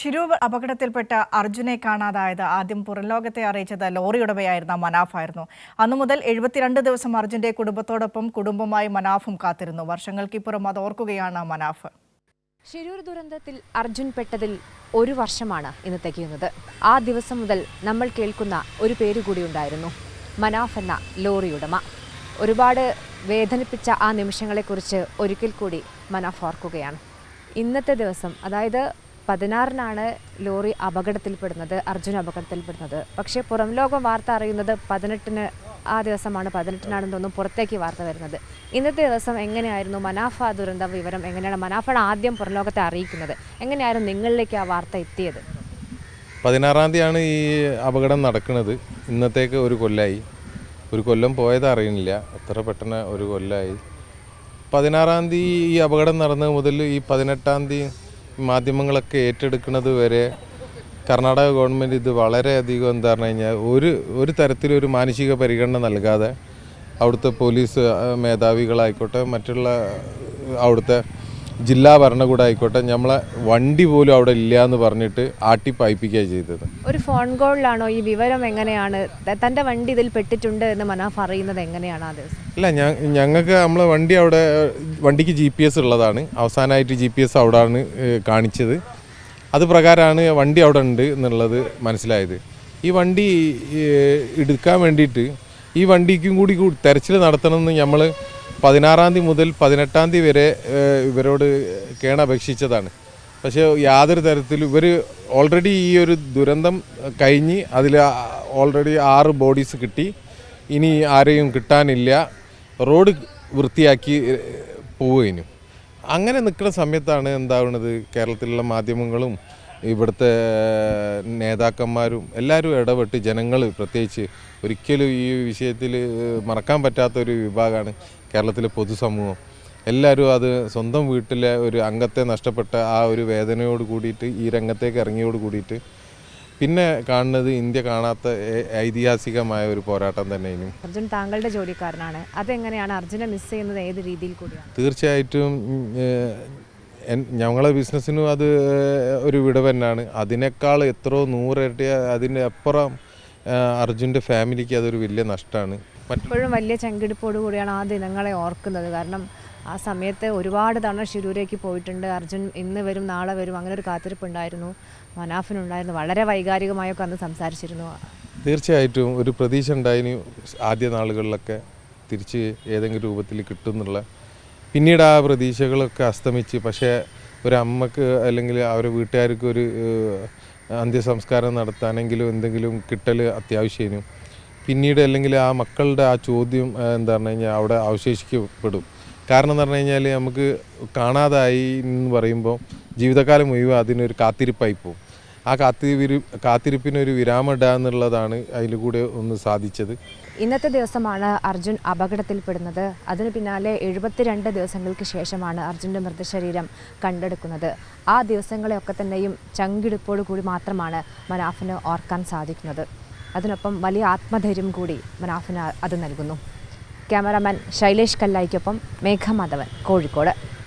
ശിരൂർ അപകടത്തിൽപ്പെട്ട അർജുനെ കാണാതായത് ആദ്യം പുറംലോകത്തെ അറിയിച്ചത് ലോറി ഉടമയായിരുന്ന മനാഫായിരുന്നു അന്നു മുതൽ എഴുപത്തിരണ്ട് ദിവസം അർജുന്റെ കുടുംബത്തോടൊപ്പം കുടുംബമായി മനാഫും കാത്തിരുന്നു. വർഷങ്ങൾക്കിപ്പുറം അത് ഓർക്കുകയാണ് മനാഫ്. ശിരൂർ ദുരന്തത്തിൽ അർജുൻ പെട്ടതിൽ ഒരു വർഷമാണ് ഇന്ന് തികയുന്നത് ആ ദിവസം മുതൽ നമ്മൾ കേൾക്കുന്ന ഒരു പേര് കൂടി ഉണ്ടായിരുന്നു. മനാഫ് എന്ന ലോറിയുടമ. ഒരുപാട് വേദനിപ്പിച്ച ആ നിമിഷങ്ങളെക്കുറിച്ച് ഒരിക്കൽ കൂടി മനാഫ് ഓർക്കുകയാണ്. ഇന്നത്തെ ദിവസം അതായത് പതിനാറിനാണ് ലോറി അപകടത്തിൽപ്പെടുന്നത് അർജുന അപകടത്തിൽപ്പെടുന്നത്. പക്ഷേ പുറം ലോകം വാർത്ത അറിയുന്നത് പതിനെട്ടിന് ആ ദിവസമാണ് പതിനെട്ടിനാണെന്ന് തോന്നുന്നു പുറത്തേക്ക് വാർത്ത വരുന്നത്. ഇന്നത്തെ ദിവസം എങ്ങനെയായിരുന്നു? മനാഫ ദുരന്ത വിവരം എങ്ങനെയാണ്? മനാഫാണ് ആദ്യം പുറം ലോകത്തെ അറിയിക്കുന്നത്. എങ്ങനെയായിരുന്നു നിങ്ങളിലേക്ക് ആ വാർത്ത എത്തിയത്? പതിനാറാം തീയതിയാണ് ഈ അപകടം നടക്കുന്നത്. ഇന്നത്തേക്ക് ഒരു കൊല്ലമായി ഒരു കൊല്ലം പോയത് അറിയുന്നില്ല. അത്ര പെട്ടെന്ന് ഒരു കൊല്ലമായി പതിനാറാം തീയതി ഈ അപകടം നടന്നത് മുതൽ ഈ പതിനെട്ടാം തീയതി മാധ്യമങ്ങളൊക്കെ ഏറ്റെടുക്കുന്നത് വരെ കർണാടക ഗവൺമെന്റ് ഇത് വളരെയധികം എന്താ പറഞ്ഞു കഴിഞ്ഞാൽ ഒരു ഒരു തരത്തിലൊരു മാനസിക പരിഗണന നൽകാതെ അവിടുത്തെ പോലീസ് മേധാവികളായിക്കോട്ടെ മറ്റുള്ള അവിടുത്തെ ജില്ലാ ഭരണകൂടം ആയിക്കോട്ടെ നമ്മളെ വണ്ടി പോലും അവിടെ ഇല്ല എന്ന് പറഞ്ഞിട്ട് ആട്ടിപ്പായിപ്പിക്കുക ചെയ്തത്. ഒരു ഫോൺ കോളിലാണോ ഈ വിവരം എങ്ങനെയാണ്? തന്റെ തന്റെ വണ്ടി ഇതിൽ പെട്ടിട്ടുണ്ട് എന്ന് മനാഫ് അറിയുന്നത് എങ്ങനെയാണ് ആ ദിവസം? അല്ല ഞങ്ങൾക്ക് നമ്മളെ വണ്ടി അവിടെ വണ്ടിക്ക് ജി പി എസ് ഉള്ളതാണ്. അവസാനമായിട്ട് ജി പി എസ് അവിടെയാണ് കാണിച്ചത്. അത് പ്രകാരമാണ് വണ്ടി അവിടെ ഉണ്ട് എന്നുള്ളത് മനസ്സിലായത്. ഈ വണ്ടി എടുക്കാൻ വേണ്ടിയിട്ട് ഈ വണ്ടിക്കും കൂടി തെരച്ചിൽ നടത്തണമെന്ന് നമ്മൾ പതിനാറാം തീയതി മുതൽ പതിനെട്ടാം തീയതി വരെ ഇവരോട് കേണപേക്ഷിച്ചതാണ് പക്ഷേ യാതൊരു തരത്തിലും ഇവർ ഓൾറെഡി ഈ ഒരു ദുരന്തം കഴിഞ്ഞ് അതിൽ ഓൾറെഡി ആറ് ബോഡീസ് കിട്ടി. ഇനി ആരെയും കിട്ടാനില്ല. റോഡ് വൃത്തിയാക്കി പോവുകയും അങ്ങനെ നിൽക്കുന്ന സമയത്താണ് എന്താവുന്നത് കേരളത്തിലുള്ള മാധ്യമങ്ങളും ഇവിടുത്തെ നേതാക്കന്മാരും എല്ലാവരും ഇടപെട്ട് ജനങ്ങൾ പ്രത്യേകിച്ച് ഒരിക്കലും ഈ വിഷയത്തിൽ മറക്കാൻ പറ്റാത്തൊരു വിഭാഗമാണ് കേരളത്തിലെ പൊതുസമൂഹം. എല്ലാവരും അത് സ്വന്തം വീട്ടിലെ ഒരു അംഗത്തെ നഷ്ടപ്പെട്ട ആ ഒരു വേദനയോട് കൂടിയിട്ട് ഈ രംഗത്തേക്ക് ഇറങ്ങിയോട് കൂടിയിട്ട് പിന്നെ കാണുന്നത് ഇന്ത്യ കാണാത്ത ഐതിഹാസികമായ ഒരു പോരാട്ടം തന്നെ ഇനിയും അർജുൻ താങ്കളുടെ ജോലിക്കാരനാണ്. അതെങ്ങനെയാണ് അർജുനെ മിസ് ചെയ്യുന്നത്? ഏത് രീതിയിൽ കൂടിയാണ്? തീർച്ചയായിട്ടും ഞങ്ങളെ ബിസിനസ്സിനും അത് ഒരു വിടവ് തന്നെയാണ്. അതിനേക്കാൾ എത്രയോ നൂറിരട്ടി അതിന്റെ അപ്പുറം അർജുന്റെ ഫാമിലിക്ക് അതൊരു വലിയ നഷ്ടമാണ്. ഇപ്പോഴും വലിയ ചങ്കിടിപ്പോട് കൂടിയാണ് ആ ദിനങ്ങളെ ഓർക്കുന്നത്. കാരണം ആ സമയത്ത് ഒരുപാട് തവണ ഷിരൂരേക്ക് പോയിട്ടുണ്ട്. അർജുൻ ഇന്ന് വരും നാളെ വരും അങ്ങനെ ഒരു കാത്തിരിപ്പുണ്ടായിരുന്നു. മനാഫിനുണ്ടായിരുന്നു. വളരെ വൈകാരികമായൊക്കെ അന്ന് സംസാരിച്ചിരുന്നു. തീർച്ചയായിട്ടും ഒരു പ്രതീക്ഷ ഉണ്ടായിരുന്നു ആദ്യ നാളുകളിലൊക്കെ തിരിച്ച് ഏതെങ്കിലും രൂപത്തിൽ കിട്ടും എന്നുള്ള പിന്നീട് ആ പ്രതീക്ഷകളൊക്കെ അസ്തമിച്ച് പക്ഷേ ഒരു അമ്മയ്ക്ക് അല്ലെങ്കിൽ അവരുടെ വീട്ടുകാർക്ക് ഒരു അന്ത്യസംസ്കാരം നടത്താനെങ്കിലും എന്തെങ്കിലും കിട്ടൽ അത്യാവശ്യം പിന്നീട് അല്ലെങ്കിൽ ആ മക്കളുടെ ആ ചോദ്യം എന്താ പറഞ്ഞു കഴിഞ്ഞാൽ അവിടെ അവശേഷിക്കപ്പെടും. കാരണം എന്ന് പറഞ്ഞു കഴിഞ്ഞാൽ നമുക്ക് കാണാതായി എന്ന് പറയുമ്പോൾ ജീവിതകാലം മുഴുവൻ അതിനൊരു കാത്തിരിപ്പായി പോകും ആ കാത്തിരി കാത്തിരിപ്പിനൊരു വിരാമം ഇടുക എന്നുള്ളതാണ് അതിൽ കൂടെ ഒന്ന് സാധിച്ചത്. ഇന്നത്തെ ദിവസമാണ് അർജുൻ അപകടത്തിൽപ്പെടുന്നത്. അതിന് പിന്നാലെ എഴുപത്തിരണ്ട് ദിവസങ്ങൾക്ക് ശേഷമാണ് അർജുന്റെ മൃതശരീരം കണ്ടെടുക്കുന്നത്. ആ ദിവസങ്ങളെയൊക്കെ തന്നെയും ചങ്കിടിപ്പോടു കൂടി മാത്രമാണ് മനാഫിന് ഓർക്കാൻ സാധിക്കുന്നത്. അതിനൊപ്പം വലിയ ആത്മധൈര്യം കൂടി മനാഫിന് അത് നൽകുന്നു. ക്യാമറാമാൻ ശൈലേഷ് കല്ലായിക്കൊപ്പം മേഘമാധവൻ കോഴിക്കോട്.